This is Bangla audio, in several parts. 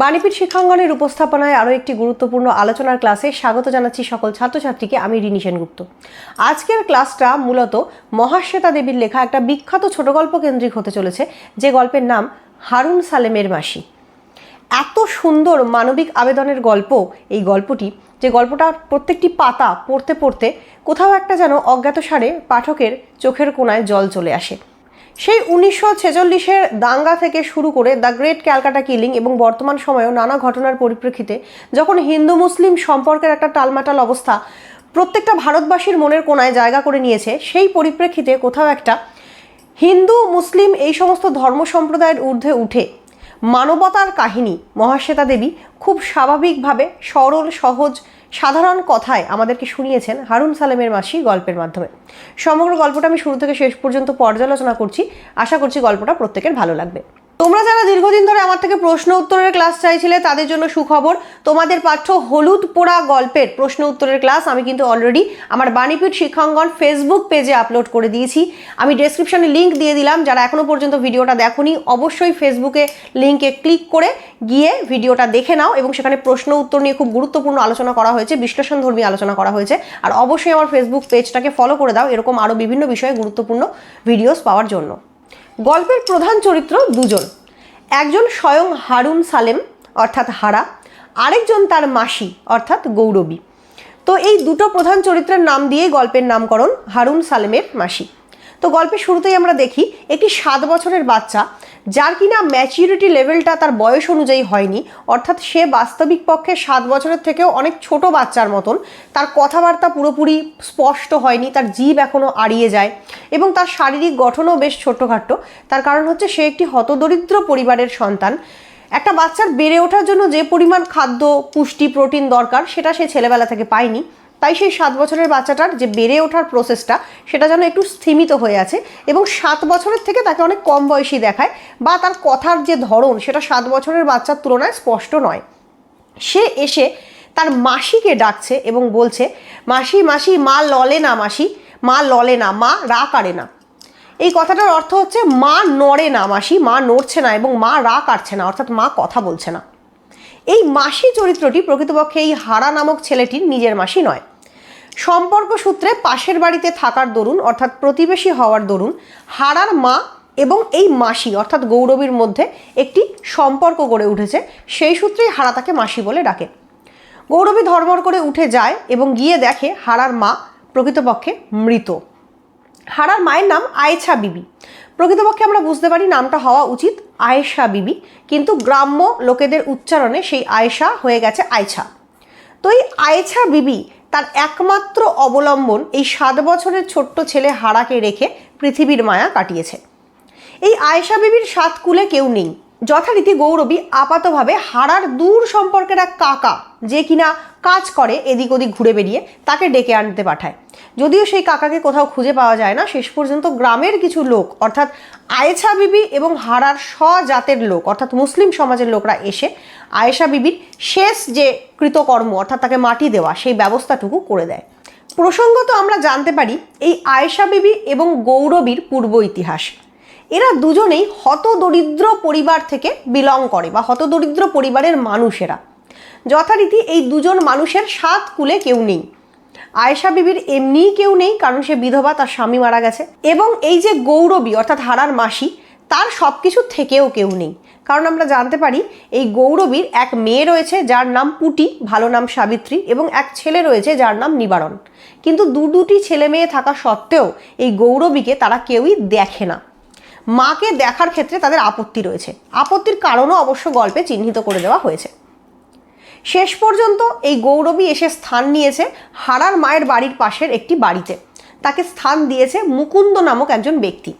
বাণীপীঠ শিক্ষাঙ্গনের উপস্থাপনায় আরও একটি গুরুত্বপূর্ণ আলোচনার ক্লাসে স্বাগত জানাচ্ছি সকল ছাত্রছাত্রীকে। আমি রিনি সেনগুপ্ত। আজকের ক্লাসটা মূলত মহাশ্বেতা দেবীর লেখা একটা বিখ্যাত ছোট গল্প কেন্দ্রিক হতে চলেছে, যে গল্পের নাম হারুন সালেমের মাসি। এত সুন্দর মানবিক আবেদনের গল্প এই গল্পটি, যে গল্পটার প্রত্যেকটি পাতা পড়তে পড়তে কোথাও একটা যেন অজ্ঞাতসারে পাঠকের চোখের কোণায় জল চলে আসে। সেই উনিশশো ছেচল্লিশের দাঙ্গা থেকে শুরু করে দ্য গ্রেট ক্যালকাটা কিলিং এবং বর্তমান সময়েও নানা ঘটনার পরিপ্রেক্ষিতে যখন হিন্দু মুসলিম সম্পর্কের একটা টালমাটাল অবস্থা প্রত্যেকটা ভারতবাসীর মনের কোনায় জায়গা করে নিয়েছে, সেই পরিপ্রেক্ষিতে কোথাও একটা হিন্দু মুসলিম এই সমস্ত ধর্ম সম্প্রদায়ের ঊর্ধ্বে উঠে মানবতার কাহিনী মহাশ্বেতা দেবী খুব স্বাভাবিকভাবে সরল, সহজ, সাধারণ কথায় আমাদেরকে শুনিয়েছেন হারুন সালেমের মাসি গল্পের মাধ্যমে। সমগ্র গল্পটা আমি শুরু থেকে শেষ পর্যন্ত পর্যালোচনা করছি। আশা করছি গল্পটা প্রত্যেকের ভালো লাগবে। তোমরা যারা দীর্ঘদিন ধরে আমার থেকে প্রশ্ন উত্তরের ক্লাস চাইছিলে, তাদের জন্য সুখবর। তোমাদের পাঠ্য হলুদ পোড়া গল্পের প্রশ্ন উত্তরের ক্লাস আমি কিন্তু অলরেডি আমার বাণীপীঠ শিক্ষাঙ্গন ফেসবুক পেজে আপলোড করে দিয়েছি। আমি ডেসক্রিপশনে লিঙ্ক দিয়ে দিলাম, যারা এখনও পর্যন্ত ভিডিওটা দেখোনি, অবশ্যই ফেসবুকে লিঙ্কে ক্লিক করে গিয়ে ভিডিওটা দেখে নাও এবং সেখানে প্রশ্ন উত্তর নিয়ে খুব গুরুত্বপূর্ণ আলোচনা করা হয়েছে বিশ্লেষণধর্মী আলোচনা করা হয়েছে। আর অবশ্যই আমার ফেসবুক পেজটাকে ফলো করে দাও, এরকম আরও বিভিন্ন বিষয়ে গুরুত্বপূর্ণ ভিডিওস পাওয়ার জন্য। গল্পের প্রধান চরিত্র দুজন। একজন স্বয়ং হারুন সালেম, অর্থাৎ হারা, আরেকজন তার মাসি, অর্থাৎ গৌরবী। তো এই দুটো প্রধান চরিত্রের নাম দিয়ে গল্পের নামকরণ হারুন সালেমের মাসি। তো গল্পের শুরুতেই আমরা দেখি একটি সাত বছরের বাচ্চা যার কিনা ম্যাচিউরিটি লেভেলটা তার বয়স অনুযায়ী হয়নি, অর্থাৎ সে বাস্তবিক পক্ষে সাত বছরের থেকেও অনেক ছোট বাচ্চার মতন। তার কথাবার্তা পুরোপুরি স্পষ্ট হয়নি, তার জীব এখনও আড়িয়ে যায় এবং তার শারীরিক গঠনও বেশ ছোট্টখাট্ট। তার কারণ হচ্ছে সে একটি হতদরিদ্র পরিবারের সন্তান। একটা বাচ্চার বেড়ে ওঠার জন্য যে পরিমাণ খাদ্য, পুষ্টি প্রোটিন দরকার, সেটা সে ছেলেবেলা থেকে পায়নি। তাই সেই সাত বছরের বাচ্চাটার যে বেড়ে ওঠার প্রসেসটা সেটা যেন একটু স্থিমিত হয়ে আছে এবং সাত বছরের থেকে তাকে অনেক কম বয়সী দেখায় বা তার কথার যে ধরন, সেটা সাত বছরের বাচ্চার তুলনায় স্পষ্ট নয়। সে এসে তার মাসিকে ডাকছে এবং বলছে, মাসি মাসি, মা ললে না, মাসি, মা ললে না, মা রা কাড়ে না। এই কথাটার অর্থ হচ্ছে, মা নড়ে না, মাসি, মা নড়ছে না এবং মা রা কাটছে না, অর্থাৎ মা কথা বলছে না। এই মাসি চরিত্রটি প্রকৃতপক্ষে এই হারা নামক ছেলেটির নিজের মাসি নয়। সম্পর্ক সূত্রে পাশের বাড়িতে থাকার দরুন, অর্থাৎ প্রতিবেশী হওয়ার দরুন, হারার মা এবং এই মাসি, অর্থাৎ গৌরবীর মধ্যে একটি সম্পর্ক গড়ে উঠেছে। সেই সূত্রেই হারা তাকে মাসি বলে ডাকে। গৌরবী ধর্মর করে উঠে যায় এবং গিয়ে দেখে হারার মা প্রকৃতপক্ষে মৃত। হারার মায়ের নাম আয়েছা বিবি। প্রকৃতপক্ষে আমরা বুঝতে পারি নামটা হওয়া উচিত আয়েশা বিবি, কিন্তু গ্রাম্য লোকেদের উচ্চারণে সেই আয়েশা হয়ে গেছে আয়ছা। তো এই আয়েছা বিবি তার একমাত্র অবলম্বন এই সাত বছরের ছোট্ট ছেলে হারাকে রেখে পৃথিবীর মায়া কাটিয়েছে। এই আয়েশা বিবির সাত কুলে কেউ নেই। যথারীতি গৌরবী আপাতভাবে হারার দূর সম্পর্কের এক কাকা যে কিনা কাজ করে এদিক ওদিক ঘুরে বেরিয়ে তাকে ডেকে আনতে পাঠায়। যদিও সেই কাকাকে কোথাও খুঁজে পাওয়া যায় না, শেষ পর্যন্ত গ্রামের কিছু লোক, অর্থাৎ আয়েশা বিবি এবং হারার স্বজাতের লোক, অর্থাৎ মুসলিম সমাজের লোকরা এসে আয়েশা বিবির শেষ যে কৃতকর্ম, অর্থাৎ তাকে মাটি দেওয়া, সেই ব্যবস্থাটুকু করে দেয়। প্রসঙ্গত আমরা জানতে পারি এই আয়েশা বিবি এবং গৌরবীর পূর্ব ইতিহাস। এরা দুজনেই হতদরিদ্র পরিবার থেকে বিলং করে বা হতদরিদ্র পরিবারের মানুষেরা। যথারীতি এই দুজন মানুষের সাত কুলে কেউ নেই। আয়েশা বিবির এমনিই কেউ নেই, কারণ সে বিধবা, তার স্বামী মারা গেছে। এবং এই যে গৌরবী, অর্থাৎ হারার মাসি, তার সব কিছু থেকেও কেউ নেই। কারণ আমরা জানতে পারি, এই গৌরবীর এক মেয়ে রয়েছে, যার নাম পুটি, ভালো নাম সাবিত্রী, এবং এক ছেলে রয়েছে, যার নাম নিবারণ। কিন্তু দু দুটি ছেলে মেয়ে থাকা সত্ত্বেও এই গৌরবীকে তারা কেউই দেখে না। মাকে দেখার ক্ষেত্রে তাদের আপত্তি রয়েছে। আপত্তির কারণও অবশ্য গল্পে চিহ্নিত করে দেওয়া হয়েছে। শেষ পর্যন্ত এই গৌরবী এসে স্থান নিয়েছে হারার মায়ের বাড়ির পাশের একটি বাড়িতে। তাকে স্থান দিয়েছে মুকুন্দ নামক একজন ব্যক্তি।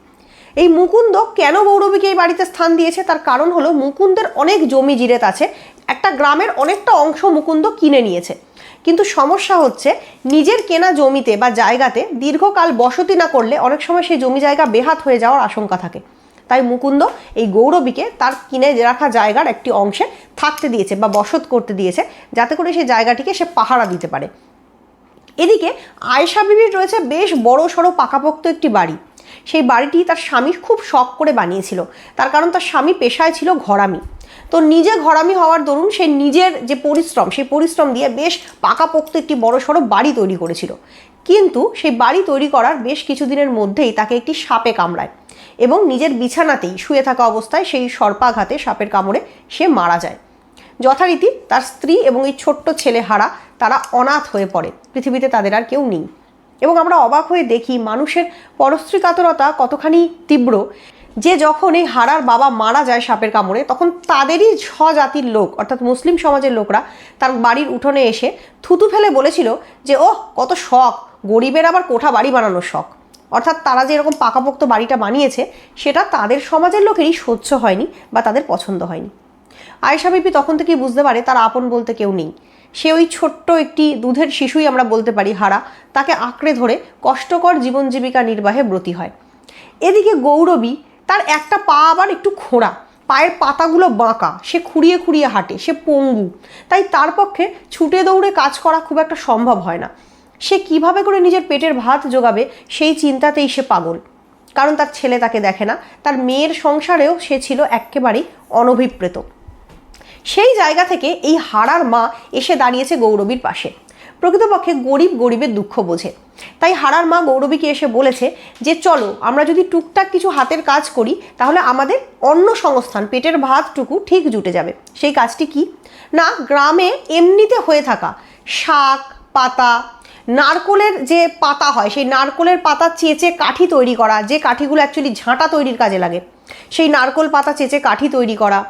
এই মুকুন্দ কেন গৌরবীকে এই বাড়িতে স্থান দিয়েছে? তার কারণ হলো মুকুন্দের অনেক জমি জিরেত আছে। একটা গ্রামের অনেকটা অংশ মুকুন্দ কিনে নিয়েছে। কিন্তু সমস্যা হচ্ছে নিজের কেনা জমিতে বা জায়গাতে দীর্ঘকাল বসতি না করলে অনেক সময় সেই জমি জায়গা বেহাত হয়ে যাওয়ার আশঙ্কা থাকে। তাই মুকুন্দ এই গৌরবীকে তার কিনে রাখা জায়গার একটি অংশে থাকতে দিয়েছে বা বসত করতে দিয়েছে যাতে করে সেই জায়গাটিকে সে পাহারা দিতে পারে। এদিকে আয়েশা বিবির রয়েছে বেশ বড় সড়ো পাকাপোক্ত একটি বাড়ি। সেই বাড়িটি তার স্বামী খুব শখ করে বানিয়েছিল। তার কারণ তার স্বামী পেশায় ছিল ঘরামি। তো নিজে ঘরামি হওয়ার দরুন সে নিজের যে পরিশ্রম, সেই পরিশ্রম দিয়ে বেশ পাকাপোক্ত একটি বড় সড়ো বাড়ি তৈরি করেছিল। কিন্তু সেই বাড়ি তৈরি করার বেশ কিছুদিনের মধ্যেই তাকে একটি সাপে কামড়ায় এবং নিজের বিছানাতেই শুয়ে থাকা অবস্থায় সেই সর্পাঘাতে সাপের কামড়ে সে মারা যায়। যথারীতি তার স্ত্রী এবং এই ছোট্ট ছেলে হারা তারা অনাথ হয়ে পড়ে। পৃথিবীতে তাদের আর কেউ নেই। এবং আমরা অবাক হয়ে দেখি মানুষের পরশ্রী কাতরতা কতখানি তীব্র। যে যখন এই হারার বাবা মারা যায় সাপের কামড়ে, তখন তাদেরই স্বজাতির লোক, অর্থাৎ মুসলিম সমাজের লোকরা তার বাড়ির উঠোনে এসে থুতু ফেলে বলেছিল যে, ওহ, কত শখ! গরিবের আবার কোঠা বাড়ি বানানোর শখ। অর্থাৎ তারা যে এরকম পাকাপোক্ত বাড়িটা বানিয়েছে, সেটা তাদের সমাজের লোকেরই সহ্য হয়নি বা তাদের পছন্দ হয়নি। আয়েশা বিবি তখন থেকেই বুঝতে পারে, তার আপন বলতে কেউ নেই। সে ওই ছোট্ট একটি দুধের শিশুই আমরা বলতে পারি হারা, তাকে আঁকড়ে ধরে কষ্টকর জীবন জীবিকা নির্বাহে ব্রতী হয়। এদিকে গৌরবী তার একটা পা আবার একটু খোঁড়া, পায়ের পাতাগুলো বাঁকা, সে খুঁড়িয়ে খুঁড়িয়ে হাঁটে, সে পঙ্গু, তাই তার পক্ষে ছুটে দৌড়ে কাজ করা খুব একটা সম্ভব হয় না। সে কীভাবে করে নিজের পেটের ভাত জোগাবে সেই চিন্তাতেই সে পাগল। কারণ তার ছেলে তাকে দেখে না, তার মেয়ের সংসারেও সে ছিল একেবারেই অনভিপ্রেত। সেই জায়গা থেকে এই হারার মা এসে দাঁড়িয়েছে গৌরবীর পাশে। প্রকৃতপক্ষে গরিব গরিবের দুঃখ বোঝে। তাই হারার মা গৌরবীকে এসে বলেছে যে, চলো, আমরা যদি টুকটাক কিছু হাতের কাজ করি, তাহলে আমাদের অন্য সংস্থান, পেটের ভাতটুকু ঠিক জুটে যাবে। সেই কাজটি কি? না, গ্রামে এমনিতে হয়ে থাকা শাক, পাতা, নারকোলের যে পাতা হয়, সেই নারকোলের পাতা চেঁচে কাঠি তৈরি করা, যে কাঠিগুলো অ্যাকচুয়ালি ঝাঁটা তৈরির কাজে লাগে, সেই নারকোল পাতা চেঁচে কাঠি তৈরি করা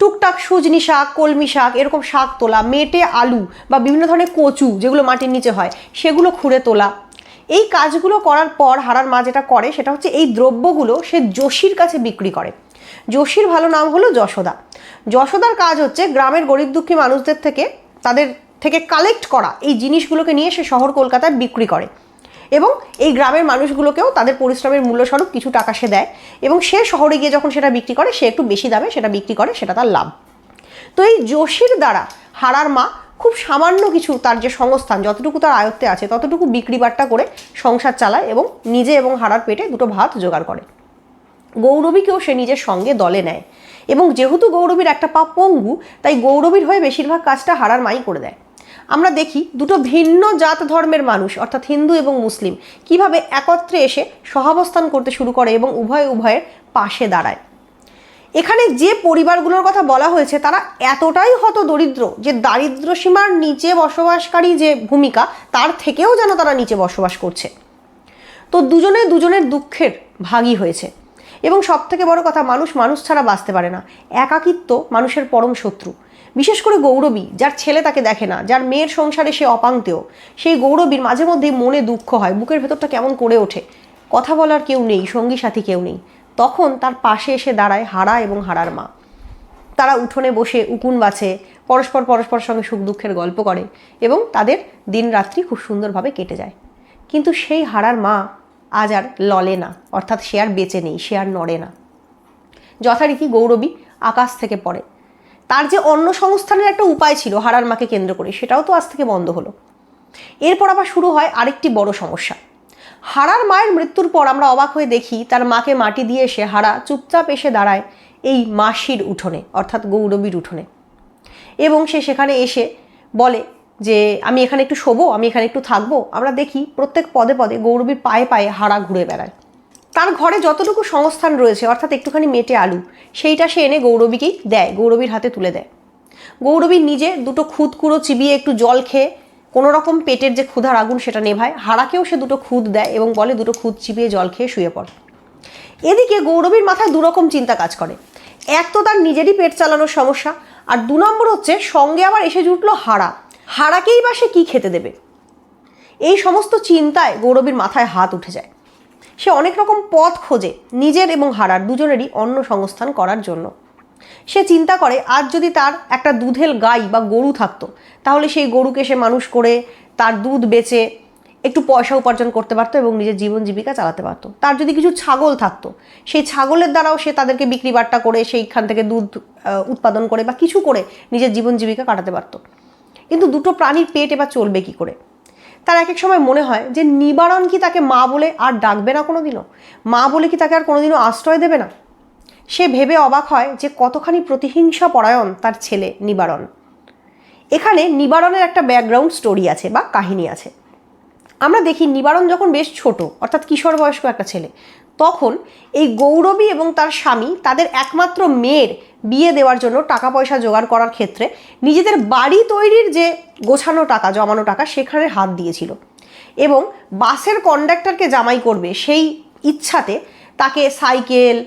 টুকটাক সুজনি শাক, কলমি শাক, এরকম শাক তোলা, মেটে আলু বা বিভিন্ন ধরনের কচু যেগুলো মাটির নিচে হয়, সেগুলো খুঁড়ে তোলা। এই কাজগুলো করার পর হারার মা যেটা করে সেটা হচ্ছে এই দ্রব্যগুলো সে যোশীর কাছে বিক্রি করে। যোশীর ভালো নাম হলো যশোদা। যশোদার কাজ হচ্ছে গ্রামের গরিব দুঃখী মানুষদের থেকে, তাদের থেকে কালেক্ট করা এই জিনিসগুলোকে নিয়ে সে শহর কলকাতায় বিক্রি করে। এবং এই গ্রামের মানুষগুলোকেও তাদের পরিশ্রমের মূল্যস্বরূপ কিছু টাকা সে দেয় এবং সে শহরে গিয়ে যখন সেটা বিক্রি করে, সে একটু বেশি দামে সেটা বিক্রি করে, সেটা তার লাভ। তো এই যোশীর দ্বারা হারার মা খুব সামান্য কিছু তার যে সংস্থান, যতটুকু তার আয়ত্তে আছে, ততটুকু বিক্রি বাট্টা করে সংসার চালায় এবং নিজে এবং হারার পেটে দুটো ভাত জোগাড় করে। গৌরবীকেও সে নিজের সঙ্গে দলে নেয় এবং যেহেতু গৌরবীর একটা পা পঙ্গু, তাই গৌরবীর হয়ে বেশিরভাগ কাজটা হারার মাই করে দেয়। আমরা দেখি দুটো ভিন্ন জাত ধর্মের মানুষ, অর্থাৎ হিন্দু এবং মুসলিম, কীভাবে একত্রে এসে সহাবস্থান করতে শুরু করে এবং উভয় উভয়ের পাশে দাঁড়ায়। এখানে যে পরিবারগুলোর কথা বলা হয়েছে, তারা এতটাই হত দরিদ্র যে দারিদ্র সীমার নিচে বসবাসকারী যে ভূমিকা, তার থেকেও যেন তারা নিচে বসবাস করছে। তো দুজনে দুজনের দুঃখের ভাগী হয়েছে। এবং সব থেকে বড় কথা, মানুষ মানুষ ছাড়া বাঁচতে পারে না। একাকিত্ব মানুষের পরম শত্রু। বিশেষ করে গৌরবী, যার ছেলে তাকে দেখে না, যার মেয়ের সংসারে সে অপাঙ্ক্তেয় সেই গৌরবীর মাঝে মধ্যেই মনে দুঃখ হয়, বুকের ভেতরটা কেমন করে ওঠে। কথা বলার কেউ নেই, সঙ্গী সাথী কেউ নেই। তখন তার পাশে এসে দাঁড়ায় হারা এবং হারার মা। তারা উঠোনে বসে উকুন বাছে, পরস্পর পরস্পর সঙ্গে সুখ দুঃখের গল্প করে এবং তাদের দিন রাত্রি খুব সুন্দরভাবে কেটে যায়। কিন্তু সেই হারার মা আজ আর ললে না, অর্থাৎ সে আর বেঁচে নেই, সে আর নড়ে না। যথারীতি গৌরবী আকাশ থেকে পড়ে। তার যে অন্য সংস্থানের একটা উপায় ছিল হারার মাকে কেন্দ্র করে, সেটাও তো আজ থেকে বন্ধ হলো। এরপর আবার শুরু হয় আরেকটি বড় সমস্যা। হারার মায়ের মৃত্যুর পর আমরা অবাক হয়ে দেখি তার মাকে মাটি দিয়ে এসে হারা চুপচাপ এসে দাঁড়ায় এই মাসির উঠোনে, অর্থাৎ গৌরবীর উঠোনে। এবং সে সেখানে এসে বলে যে, আমি এখানে একটু শোবো, আমি এখানে একটু থাকব। আমরা দেখি প্রত্যেক পদে পদে গৌরবীর পায়ে পায়ে হারা ঘুরে বেড়ায়। তার ঘরে যতটুকু সংস্থান রয়েছে, অর্থাৎ একটুখানি মেটে আলু, সেইটা সে এনে গৌরবীকেই দেয়, গৌরবীর হাতে তুলে দেয়। গৌরবী নিজে দুটো খুদ কুড়ো চিবিয়ে একটু জল খেয়ে কোনো রকম পেটের যে ক্ষুধার আগুন সেটা নেভায়, হারাকেও সে দুটো খুদ দেয় এবং বলে দুটো খুদ চিবিয়ে জল খেয়ে শুয়ে পড়ে। এদিকে গৌরবীর মাথায় দুরকম চিন্তা কাজ করে। এক তো তার নিজেরই পেট চালানোর সমস্যা, আর দু নম্বর হচ্ছে সঙ্গে আবার এসে জুটলো হারা। হারাকেই বা সে কী খেতে দেবে? এই সমস্ত চিন্তায় গৌরবীর মাথায় হাত উঠে যায়। সে অনেক রকম পথ খোঁজে নিজের এবং হারার দুজনেরই অন্য সংস্থান করার জন্য। সে চিন্তা করে, আজ যদি তার একটা দুধের গাই বা গরু থাকতো, তাহলে সেই গরুকে সে মানুষ করে তার দুধ বেচে একটু পয়সা উপার্জন করতে পারতো এবং নিজের জীবন জীবিকা চালাতে পারতো। তার যদি কিছু ছাগল থাকতো, সেই ছাগলের দ্বারাও সে তাদেরকে বিক্রি বাট্টা করে, সেইখান থেকে দুধ উৎপাদন করে বা কিছু করে নিজের জীবন জীবিকা কাটাতে পারতো। কিন্তু দুটো প্রাণীর পেট এবার চলবে কি করে? তার এক এক সময় মনে হয় যে নিবারণ কি তাকে মা বলে আর ডাকবে না কোনোদিনও? মা বলে কি তাকে আর কোনোদিনও আশ্রয় দেবে না? সে ভেবে অবাক হয় যে কতখানি প্রতিহিংসা পরায়ণ তার ছেলে নিবারণ। এখানে নিবারণের একটা ব্যাকগ্রাউন্ড স্টোরি আছে বা কাহিনী আছে। আমরা দেখি নিবারণ যখন বেশ ছোট, অর্থাৎ কিশোর বয়স্ক একটা ছেলে, তখন এই গৌরবী এবং তার স্বামী তাদের একমাত্র মেয়ের বিয়ে দেওয়ার জন্য টাকা পয়সা জোগাড় করার ক্ষেত্রে নিজেদের বাড়ি তৈরির যে গোছানো টাকা, জমানো টাকা সেখানে হাত দিয়েছিল। এবং বাসের কন্ডাক্টরকে জামাই করবে সেই ইচ্ছাতে তাকে সাইকেল,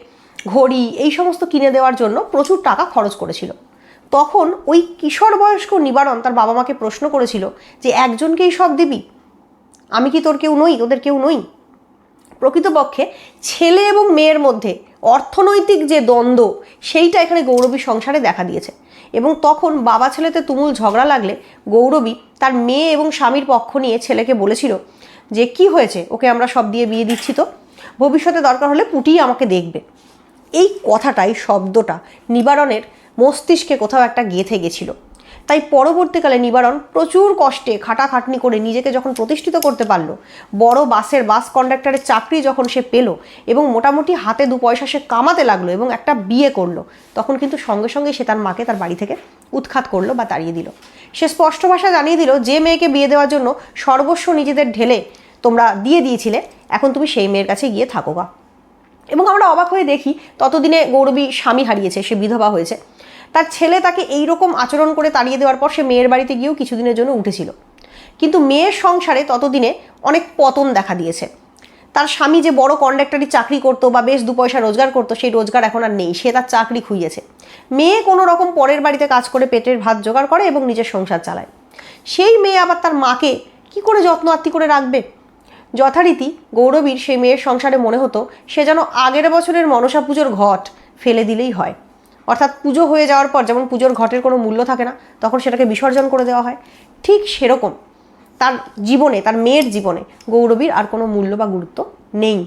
ঘড়ি এই সমস্ত কিনে দেওয়ার জন্য প্রচুর টাকা খরচ করেছিল। তখন ওই কিশোর বয়স্ক নিবারণ তার বাবা মাকে প্রশ্ন করেছিল যে, একজনকেই সব দিবি? আমি কি তোর কেউ নই? তোদের কেউ নই? প্রকৃতপক্ষে ছেলে এবং মেয়ের মধ্যে অর্থনৈতিক যে দ্বন্দ্ব, সেইটা এখানে গৌরবী সংসারে দেখা দিয়েছে। এবং তখন বাবা ছেলেতে তুমুল ঝগড়া লাগলে গৌরবী তার মেয়ে এবং স্বামীর পক্ষ নিয়ে ছেলেকে বলেছিল যে, কি হয়েছে? ওকে আমরা সব দিয়ে বিয়ে দিচ্ছি তো? ভবিষ্যতে দরকার হলে পুটিই আমাকে দেখবে। এই কথাটাই, শব্দটা নিবারণের মস্তিষ্কে কোথাও একটা গেঁথে গেছিল। তাই পরবর্তীকালে নিবারণ প্রচুর কষ্টে খাটাখাটনি করে নিজেকে যখন প্রতিষ্ঠিত করতে পারল, বড় বাসের বাস কন্ডাক্টরের চাকরি যখন সে পেল এবং মোটামুটি হাতে দু পয়সা সে কামাতে লাগল এবং একটা বিয়ে করল, তখন কিন্তু সঙ্গে সঙ্গে সে তার মাকে তার বাড়ি থেকে উৎখাত করল বা তাড়িয়ে দিল। সে স্পষ্ট ভাষা জানিয়ে দিল, যে মেয়েকে বিয়ে দেওয়ার জন্য সর্বস্ব নিজেদের ঢেলে তোমরা দিয়ে দিয়েছিলে, এখন তুমি সেই মেয়ের কাছে গিয়ে থাকো বা এবং আমরা অবাক হয়ে দেখি, ততদিনে গৌরবী স্বামী হারিয়েছে, সে বিধবা হয়েছে। তার ছেলে তাকে এই রকম আচরণ করে তাড়িয়ে দেওয়ার পর সে মেয়ের বাড়িতে গিয়েও কিছুদিনের জন্য উঠেছিল। কিন্তু মেয়ের সংসারে ততদিনে অনেক পতন দেখা দিয়েছে। তার স্বামী যে বড় কন্ডাক্টরি চাকরি করতো বা বেশ দু পয়সা রোজগার করতো, সেই রোজগার এখন আর নেই। সে তার চাকরি খুইয়েছে। মেয়ে কোনো রকম পরের বাড়িতে কাজ করে পেটের ভাত জোগাড় করে এবং নিজের সংসার চালায়। সেই মেয়ে আবার তার মাকে কি করে যত্ন আত্মি করে রাখবে? যথারীতি গৌরবীর সেই মেয়ের সংসারে মনে হতো, সে যেন আগের বছরের মনসা পুজোর ঘট ফেলে দিলেই হয়। অর্থাৎ পুজো হয়ে যাওয়ার পর যেমন পুজোর ঘটের কোনো মূল্য থাকে না, তখন সেটাকে বিসর্জন করে দেওয়া হয়। ঠিক সেরকম তার জীবনে, তার মেয়ের জীবনে গৌরবীর আর কোনো মূল্য বা গুরুত্ব নেই।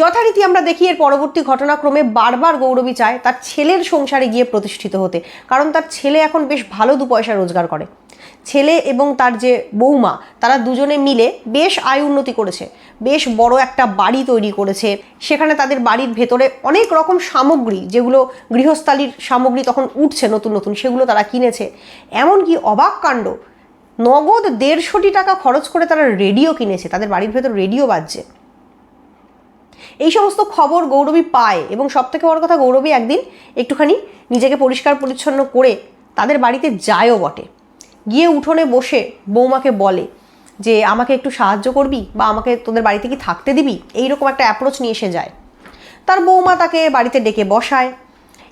যথারীতি আমরা দেখি এর পরবর্তী ঘটনাক্রমে বারবার গৌরবী চায় তার ছেলের সংসারে গিয়ে প্রতিষ্ঠিত হতে, কারণ তার ছেলে এখন বেশ ভালো দু পয়সা রোজগার করে। ছেলে এবং তার যে বৌমা, তারা দুজনে মিলে বেশ আয় উন্নতি করেছে, বেশ বড় একটা বাড়ি তৈরি করেছে। সেখানে তাদের বাড়ির ভেতরে অনেক রকম সামগ্রী, যেগুলো গৃহস্থালির সামগ্রী তখন উঠছে নতুন নতুন, সেগুলো তারা কিনেছে। এমনকি অবাক কাণ্ড, নগদ দেড়শোটি টাকা খরচ করে তারা রেডিও কিনেছে, তাদের বাড়ির ভেতর রেডিও বাজছে। এই সমস্ত খবর গৌরবী পায় এবং সব থেকে বড় কথা গৌরবী একদিন একটুখানি নিজেকে পরিষ্কার পরিচ্ছন্ন করে তাদের বাড়িতে যায়ও বটে। গিয়ে উঠোনে বসে বৌমাকে বলে যে, আমাকে একটু সাহায্য করবি বা আমাকে তোদের বাড়িতে কি থাকতে দিবি? এইরকম একটা অ্যাপ্রোচ নিয়ে এসে যায়। তার বৌমা তাকে বাড়িতে ডেকে বসায়।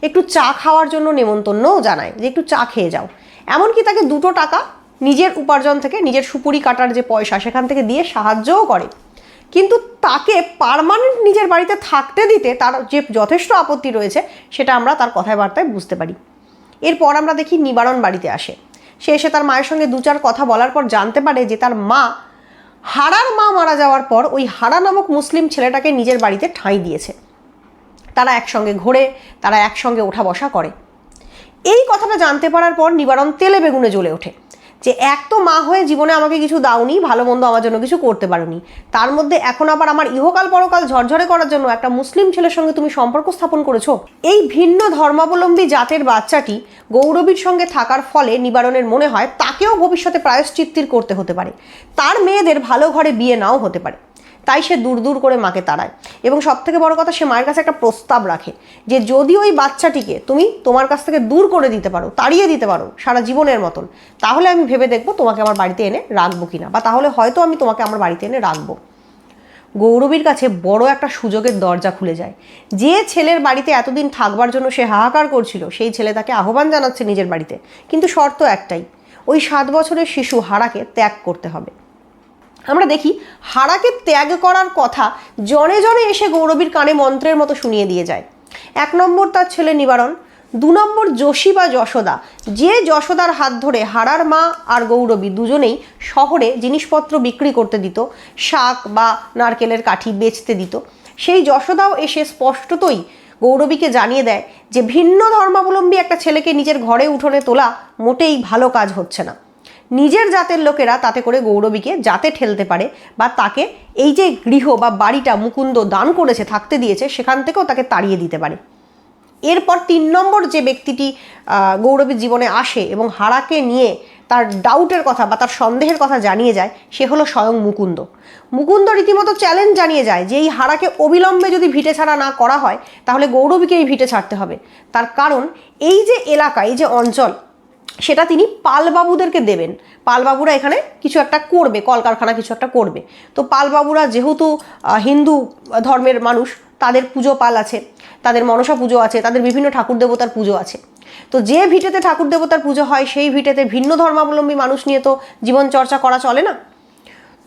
একটু চা খাওয়ার জন্য নেমন্তন্নও জানায় যে, একটু চা খেয়ে যাও। এমনকি তাকে দুটো টাকা নিজের উপার্জন থেকে নিজের সুপুরি কাটার যে পয়সা সেখান থেকে দিয়ে সাহায্যও করে। কিন্তু তাকে পারমানেন্ট নিজের বাড়িতে থাকতে দিতে তার যে যথেষ্ট আপত্তি রয়েছে, সেটা আমরা তার কথায় বার্তায় বুঝতে পারি। এরপর আমরা দেখি নিবারণ বাড়িতে আসে। সে এসে তার মায়ের সঙ্গে দু চার কথা বলার পর জানতে পারে যে তার মা হারার মা মারা যাওয়ার পর ওই হারা নামক মুসলিম ছেলেটাকে নিজের বাড়িতে ঠাঁই দিয়েছে। তারা একসঙ্গে ঘোরে, তারা একসঙ্গে ওঠা বসা করে। এই কথাটা জানতে পারার পর নিবারণ তেলে বেগুনে জ্বলে ওঠে। যে এক তো মা হয়ে জীবনে আমাকে কিছু দাওনি, ভালো মন্দ আমার জন্য কিছু করতে পারোনি। তার মধ্যে এখন আবার আমার ইহকাল পরকাল ঝরঝরে করার জন্য একটা মুসলিম ছেলের সঙ্গে তুমি সম্পর্ক স্থাপন করেছ। এই ভিন্ন ধর্মাবলম্বী জাতের বাচ্চাটি গৌরবীর সঙ্গে থাকার ফলে নিবারণের মনে হয় তাকেও ভবিষ্যতে প্রায়শ্চিত্তির করতে হতে পারে। তার মেয়েদের ভালো ঘরে বিয়ে নাও হতে পারে। তাই সে দূর দূর করে মাকে তাড়ায়। এবং সব থেকে বড় কথা, সে মায়ের কাছে একটা প্রস্তাব রাখে যে, যদি ওই বাচ্চাটিকে তুমি তোমার কাছ থেকে দূর করে দিতে পারো, তাড়িয়ে দিতে পারো সারা জীবনের মতন, তাহলে আমি ভেবে দেখব তোমাকে আমার বাড়িতে এনে রাখব কিনা বা তাহলে হয়তো আমি তোমাকে আমার বাড়িতে এনে রাখব। গৌরবীর কাছে বড় একটা সুযোগের দরজা খুলে যায়। যে ছেলের বাড়িতে এতদিন থাকবার জন্য সে হাহাকার করছিল, সেই ছেলে তাকে আহ্বান জানাচ্ছে নিজের বাড়িতে। কিন্তু শর্ত একটাই, ওই সাত বছরের শিশু হারাকে ত্যাগ করতে হবে। আমরা দেখি হারাকে ত্যাগ করার কথা জনে জনে এসে গৌরবীর কানে মন্ত্রের মতো শুনিয়ে দিয়ে যায়। এক নম্বর তার ছেলে নিবারণ, দু নম্বর যোশী বা যশোদা, যে যশোদার হাত ধরে হারার মা আর গৌরবী দুজনেই শহরে জিনিসপত্র বিক্রি করতে দিত, শাক বা নারকেলের কাঠি বেচতে দিত। সেই যশোদাও এসে স্পষ্টতই গৌরবীকে জানিয়ে দেয় যে ভিন্ন ধর্মাবলম্বী একটা ছেলেকে নিজের ঘরে উঠোনে তোলা মোটেই ভালো কাজ হচ্ছে না। নিজের জাতের লোকেরা তাতে করে গৌরবীকে যাতে ঠেলতে পারে বা তাকে এই যে গৃহ বা বাড়িটা মুকুন্দ দান করেছে, থাকতে দিয়েছে, সেখান থেকেও তাকে তাড়িয়ে দিতে পারে। এরপর তিন নম্বর যে ব্যক্তিটি গৌরবীর জীবনে আসে এবং হারাকে নিয়ে তার ডাউটের কথা বা তার সন্দেহের কথা জানিয়ে যায়, সে হলো স্বয়ং মুকুন্দ। মুকুন্দ রীতিমতো চ্যালেঞ্জ জানিয়ে যায় যে এই হারাকে অবিলম্বে যদি ভিটে ছাড়া না করা হয়, তাহলে গৌরবীকে এই ভিটে ছাড়তে হবে। তার কারণ এই যে এলাকা, এই যে অঞ্চল সেটা তিনি পালবাবুদেরকে দেবেন। পালবাবুরা এখানে কিছু একটা করবে, কলকারখানা কিছু একটা করবে। তো পালবাবুরা যেহেতু হিন্দু ধর্মের মানুষ, তাদের পুজো পাল আছে, তাদের মনসা পুজো আছে, তাদের বিভিন্ন ঠাকুর দেবতার পুজো আছে। তো যে ভিটেতে ঠাকুর দেবতার পুজো হয়, সেই ভিটেতে ভিন্ন ধর্মাবলম্বী মানুষ নিয়ে তো জীবন চর্চা করা চলে না।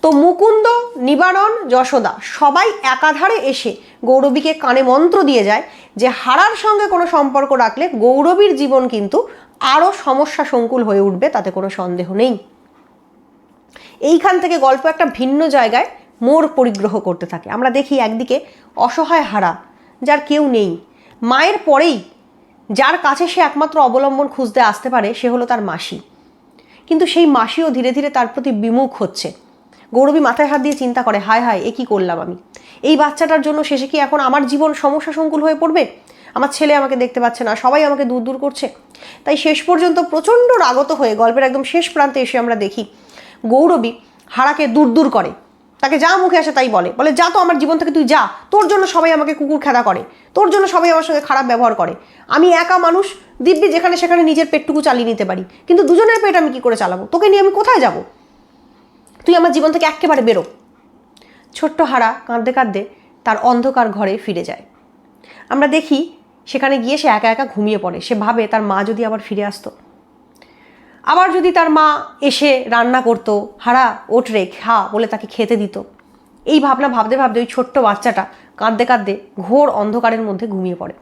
তো মুকুন্দ, নিবারণ, যশোদা সবাই একাধারে এসে গৌরবীকে কানে মন্ত্র দিয়ে যায় যে হারার সঙ্গে কোনো সম্পর্ক রাখলে গৌরবীর জীবন কিন্তু আরও সমস্যা সংকুল হয়ে উঠবে, তাতে কোনো সন্দেহ নেই। এইখান থেকে গল্প একটা ভিন্ন জায়গায় মোড় পরিগ্রহ করতে থাকে। আমরা দেখি একদিকে অসহায় হারা, যার কেউ নেই। মায়ের পরেই যার কাছে সে একমাত্র অবলম্বন খুঁজতে আসতে পারে, সে হলো তার মাসি। কিন্তু সেই মাসিও ধীরে ধীরে তার প্রতি বিমুখ হচ্ছে। গৌরবী মাথায় হাত দিয়ে চিন্তা করে, হায় হায়, এ কী করলাম আমি? এই বাচ্চাটার জন্য শেষে কি এখন আমার জীবন সমস্যা সংকুল হয়ে পড়বে? আমার ছেলে আমাকে দেখতে পাচ্ছে না, সবাই আমাকে দূর দূর করছে। তাই শেষ পর্যন্ত প্রচণ্ড রাগত হয়ে গল্পের একদম শেষ প্রান্তে এসে আমরা দেখি, গৌরবী হারাকে দূর দূর করে। তাকে যা মুখে আসে তাই বলে। বলে, যা তো আমার জীবন থেকে, তুই যা। তোর জন্য সবাই আমাকে কুকুর খেদা করে। তোর জন্য সবাই আমার সঙ্গে খারাপ ব্যবহার করে। আমি একা মানুষ, দিব্যি যেখানে সেখানে নিজের পেটটুকু চালিয়ে নিতে পারি। কিন্তু দুজনের পেট আমি কি করে চালাবো? তোকে নিয়ে আমি কোথায় যাব? তুই আমার জীবন থেকে একেবারে বেরো। ছোট্ট হারা কাঁদতে কাঁদতে তার অন্ধকার ঘরে ফিরে যায়। আমরা দেখি সেখানে গিয়ে সে একা একা ঘুমিয়ে পড়ে। সে ভাবে তার মা যদি আবার ফিরে আসতো। আবার যদি তার মা এসে রান্না করতো, হারা, ওঠ রে, খা, বলে তাকে খেতে দিত। এই ভাবনা ভাবতে ভাবতে ওই ছোট্ট বাচ্চাটা কাঁদতে কাঁদতে ঘোর অন্ধকারের মধ্যে ঘুমিয়ে পড়ে।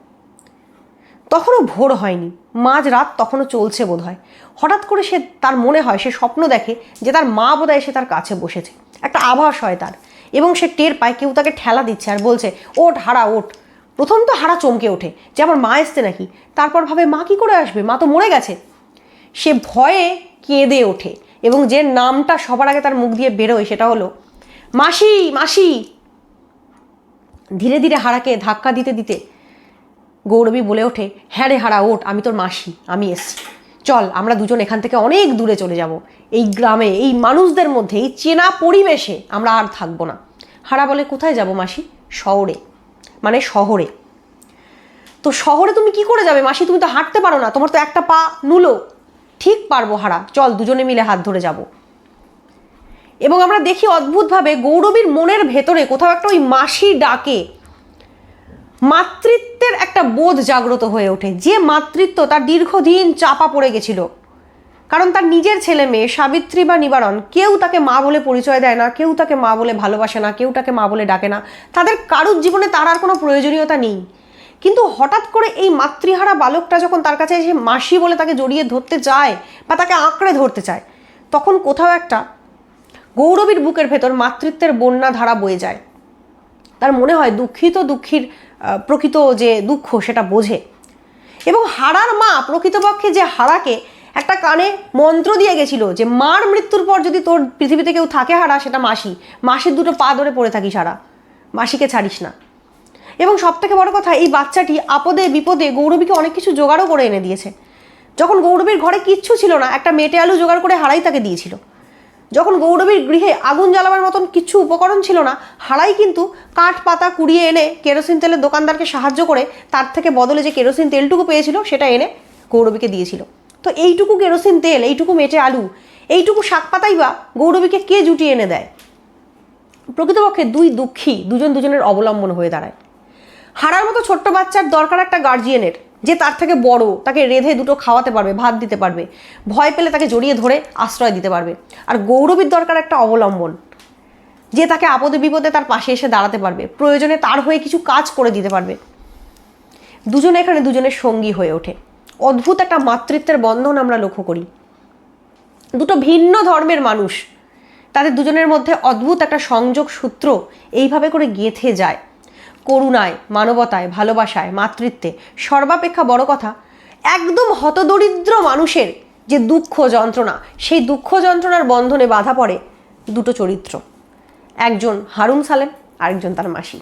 তখনও ভোর হয়নি। মাঝ রাত তখনও চলছে বোধ হয় হঠাৎ করে সে তার মনে হয়, সে স্বপ্ন দেখে যে তার মা বোধহয় এসে তার কাছে বসেছে। একটা আভাস হয় তার। এবং সে টের পায় কেউ তাকে ঠেলা দিচ্ছে আর বলছে ওট হারা, ওঠ। প্রথম তো হারা চমকে ওঠে যে আমার মা এসছে নাকি? তারপর ভাবে, মা কি করে আসবে? মা তো মরে গেছে। সে ভয়ে কেঁদে ওঠে এবং যে নামটা সবার আগে তার মুখ দিয়ে বেরোয় সেটা হলো, মাসি মাসি! ধীরে ধীরে হারাকে ধাক্কা দিতে দিতে গৌরবী বলে ওঠে হ্যাঁ রে হারা, ওঠ, আমি তোর মাসি, আমি এসছি। চল, আমরা দুজন এখান থেকে অনেক দূরে চলে যাব। এই গ্রামে, এই মানুষদের মধ্যে, এই চেনা পরিবেশে আমরা আর থাকব না। হারা বলে, কোথায় যাব মাসি? শহরে। মানে শহরে। তো শহরে তুমি কি করে যাবে মাসি? তুমি তো হাঁটতে পারো না। তোমার তো একটা পা নুলো। ঠিক পারব হারা। চল দুজনে মিলে হাত ধরে যাব। এবং আমরা দেখি অদ্ভুতভাবে গৌরবীর মনের ভেতরে কোথাও একটা ওই মাসি ডাকে মাতৃত্বের একটা বোধ জাগ্রত হয়ে ওঠে। যে মাতৃত্ব তার দীর্ঘদিন চাপা পড়ে গেছিল। কারণ তার নিজের ছেলে মেয়ে, সাবিত্রী বা নিবারণ, কেউ তাকে মা বলে পরিচয় দেয় না, কেউ তাকে মা বলে ভালোবাসে না, কেউ তাকে মা বলে ডাকে না। তাদের কারুর জীবনে তার আর কোনো প্রয়োজনীয়তা নেই। কিন্তু হঠাৎ করে এই মাতৃহারা বালকটা যখন তার কাছে এসে মাসি বলে তাকে জড়িয়ে ধরতে চায় বা তাকে আঁকড়ে ধরতে চায়, তখন কোথাও একটা গৌরবীর বুকের ভেতর মাতৃত্বের বন্যা ধারা বয়ে যায়। তার মনে হয় দুঃখিত দুঃখীর প্রকৃত যে দুঃখ সেটা বোঝে। এবং হারার মা প্রকৃতপক্ষে যে হারাকে একটা কানে মন্ত্র দিয়ে গেছিল যে, মার মৃত্যুর পর যদি তোর পৃথিবীতে কেউ থাকে হারা, সেটা মাসি। মাসির দুটো পা ধরে পড়ে থাকি সারা। মাসিকে ছাড়িস না। এবং সব থেকে বড় কথা, এই বাচ্চাটি আপদে, বিপদে গৌরবীকে অনেক কিছু জোগাড়ও করে এনে দিয়েছে। যখন গৌরবীর ঘরে কিচ্ছু ছিল না, একটা মেটে আলু জোগাড় করে হারাই তাকে দিয়েছিল। যখন গৌরবীর গৃহে আগুন জ্বালাবার মতন কিছু উপকরণ ছিল না হারাই কিন্তু কাঠ, পাতা কুড়িয়ে এনে কেরোসিন তেলের দোকানদারকে সাহায্য করে, তার থেকে বদলে যে কেরোসিন তেলটুকু পেয়েছিল, সেটা এনে গৌরবীকে দিয়েছিল। তো এইটুকু কেরোসিন তেল, এইটুকু মেটে আলু, এইটুকু শাক পাতাই বা গৌরবীকে কে জুটিয়ে এনে দেয়? প্রকৃতপক্ষে দুই দুঃখী, দুজন দুজনের অবলম্বন হয়ে দাঁড়ায়। হারার মতো ছোট্ট বাচ্চার দরকার একটা গার্জিয়ানের যে তার থেকে বড়, তাকে রেধে দুটো খাওয়াতে পারবে, ভাত দিতে পারবে, ভয় পেলে তাকে জড়িয়ে ধরে আশ্রয় দিতে পারবে। আর গৌরবীর দরকার একটা অবলম্বন, যে তাকে আপদে বিপদে তার পাশে এসে দাঁড়াতে পারবে, প্রয়োজনে তার হয়ে কিছু কাজ করে দিতে পারবে। দুজনে এখানে দুজনের সঙ্গী হয়ে ওঠে। অদ্ভুত একটা মাতৃত্বের বন্ধন আমরা লক্ষ্য করি। দুটো ভিন্ন ধর্মের মানুষ, তাদের দুজনের মধ্যে অদ্ভুত একটা সংযোগ সূত্র এইভাবে করে গেঁথে যায়। করুণায়, মানবতায়, ভালোবাসায়, মাতৃত্বে। সর্বাপেক্ষা বড় কথা, একদম হতদরিদ্র মানুষের যে দুঃখ যন্ত্রণা, সেই দুঃখ যন্ত্রণার বন্ধনে বাধা পড়ে দুটো চরিত্র। একজন হারুন সালেম, আরেকজন তার মাসি।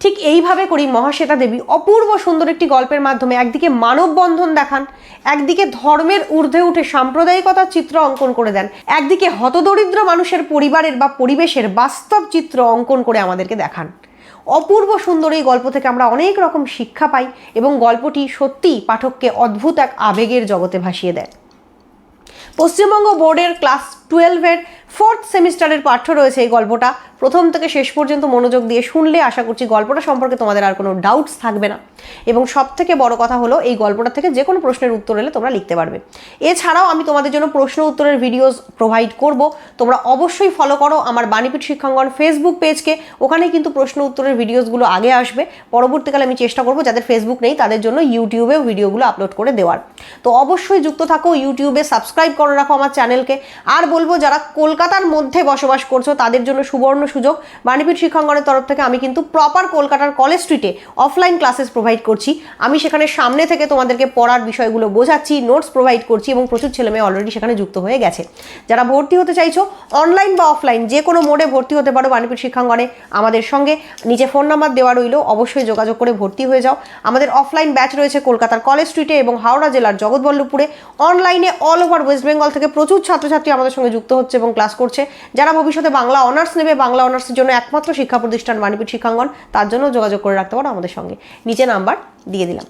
ঠিক এইভাবে করি মহাশ্বেতা দেবী অপূর্ব সুন্দর একটি গল্পের মাধ্যমে একদিকে মানববন্ধন দেখান, একদিকে ধর্মের ঊর্ধ্বে উঠে সাম্প্রদায়িকতার চিত্র অঙ্কন করে দেন, একদিকে হতদরিদ্র মানুষের পরিবারের বা পরিবেশের বাস্তব চিত্র অঙ্কন করে আমাদেরকে দেখান। অপূর্ব সুন্দর এই গল্প থেকে আমরা অনেক রকম শিক্ষা পাই এবং গল্পটি সত্যিই পাঠককে অদ্ভুত এক আবেগের জগতে ভাসিয়ে দেয়। পশ্চিমবঙ্গ বোর্ডের ক্লাস টুয়েলভের ফোর্থ সেমিস্টারের পাঠ্য রয়েছে এই গল্পটা। প্রথম থেকে শেষ পর্যন্ত মনোযোগ দিয়ে শুনলে আশা করছি গল্পটা সম্পর্কে তোমাদের আর কোনো ডাউটস থাকবে না। এবং সব থেকে বড় কথা হলো, এই গল্পটা থেকে যে কোনো প্রশ্নের উত্তর এলে তোমরা লিখতে পারবে। এছাড়াও আমি তোমাদের জন্য প্রশ্ন উত্তরের ভিডিওস প্রোভাইড করব। তোমরা অবশ্যই ফলো করো আমার বাণীপীঠ শিক্ষাঙ্গন ফেসবুক পেজকে ওখানে কিন্তু প্রশ্ন উত্তরের ভিডিওসগুলো আগে আসবে। পরবর্তীকালে আমি চেষ্টা করব যাদের ফেসবুক নেই, তাদের জন্য ইউটিউবেও ভিডিওগুলো আপলোড করে দেওয়ার। তো অবশ্যই যুক্ত থাকো, ইউটিউবে সাবস্ক্রাইব করে রাখো আমার চ্যানেলকে আর বলব, যারা কলকাতার মধ্যে বসবাস করছ, তাদের জন্য সুবর্ণ সুযোগ। বাণীপীঠ শিক্ষাঙ্গনের তরফ থেকে আমি কিন্তু প্রপার কলকাতার কলেজ স্ট্রিটে অফলাইন ক্লাসেস প্রোভাইড করছি। আমি সেখানে সামনে থেকে তোমাদেরকে পড়ার বিষয়গুলো বোঝাচ্ছি নোটস প্রোভাইড করছি এবং প্রচুর ছেলেমেয়ে অলরেডি সেখানে যুক্ত হয়ে গেছে। যারা ভর্তি হতে চাইছো অনলাইন বা অফলাইন যে কোনো মোডে ভর্তি হতে পারো বাণীপীঠ শিক্ষাঙ্গনে আমাদের সঙ্গে। নিচে ফোন নাম্বার দেওয়া রইল, অবশ্যই যোগাযোগ করে ভর্তি হয়ে যাও। আমাদের অফলাইন ব্যাচ রয়েছে কলকাতার কলেজ স্ট্রিটে এবং হাওড়া জেলার জগৎবল্লভপুরে। অনলাইনে অল ওভার ওয়েস্ট বেঙ্গল থেকে প্রচুর ছাত্রছাত্রী আমাদের সঙ্গে যুক্ত হচ্ছে এবং ক্লাস করছে। যারা ভবিষ্যতে বাংলা অনার্স নেবে, বাংলা অনার্সের জন্য একমাত্র শিক্ষা প্রতিষ্ঠান মানিপুর শিক্ষাঙ্গন, তার জন্য যোগাযোগ করে রাখতে পারো আমাদের সঙ্গে। নিচে নাম্বার দিয়ে দিলাম।